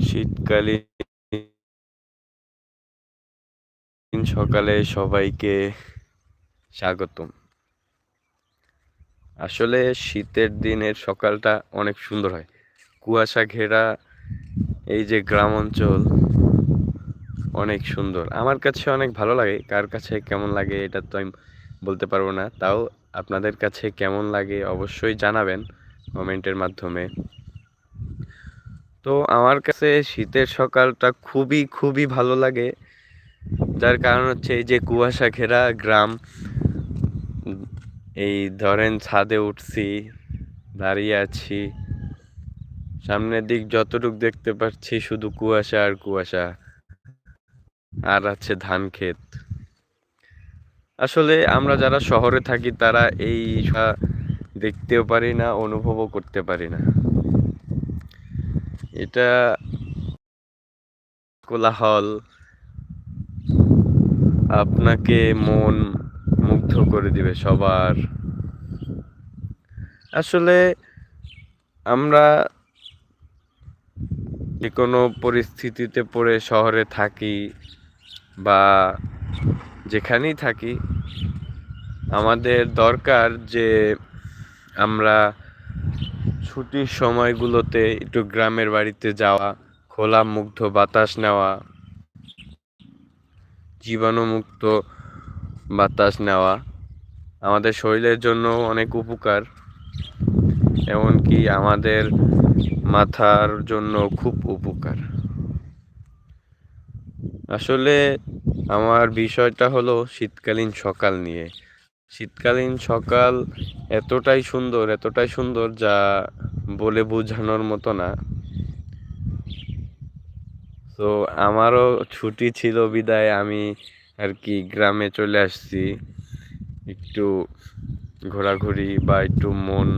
শীতকালীন সকালে সবাইকে স্বাগতম। আসলে শীতের দিনের সকালটা অনেক সুন্দর হয়। কুয়াশা ঘেরা এই যে গ্রাম অঞ্চল অনেক সুন্দর। আমার কাছে অনেক ভালো লাগে। কার কাছে কেমন লাগে এটা তো আমি বলতে পারব না। তাও আপনাদের কাছে কেমন লাগে অবশ্যই জানাবেন কমেন্টের মাধ্যমে। তো আমার কাছে শীতের সকালটা খুবই খুবই ভালো লাগে। যার কারণ হচ্ছে এই যে কুয়াশা ঘেরা গ্রাম, এই ধরেন ছাদে উঠছি, দাঁড়িয়ে আছি। সামনের দিক যতটুক দেখতে পাচ্ছি শুধু কুয়াশা আর কুয়াশা। আর আছে ধান ক্ষেত। আসলে আমরা যারা শহরে থাকি তারা এই দেখতেও পারি না, অনুভবও করতে পারি না। এটা কোলাহল। আপনাকে মন মুগ্ধ করে দিবে সবার। আসলে আমরা যে কোনো পরিস্থিতিতে পড়ে শহরে থাকি বা যেখানেই থাকি, আমাদের দরকার যে আমরা ছুটির সময়গুলোতে একটু গ্রামের বাড়িতে যাওয়া খোলা মুগ্ধ বাতাস নেওয়া, জীবাণুমুক্ত বাতাস নেওয়া আমাদের শরীরের জন্য অনেক উপকার। এমনকি আমাদের মাথার জন্য খুব উপকার। আসলে আমার বিষয়টা হলো শীতকালীন সকাল নিয়ে। শীতকালীন সকাল এতটাই সুন্দর এতটাই সুন্দর যা বলে বোঝানোর মতো না। তো আমারও ছুটি ছিল বিদায়, আমি আর কি গ্রামে চলে আসছি। একটু ঘোরাঘুরি বা একটু মন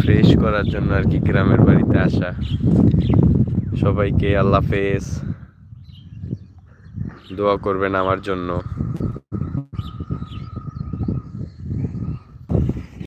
ফ্রেশ করার জন্য আর কি গ্রামের বাড়িতে আসা। সবাইকে আল্লাহ হাফেজ। দোয়া করবেন আমার জন্য।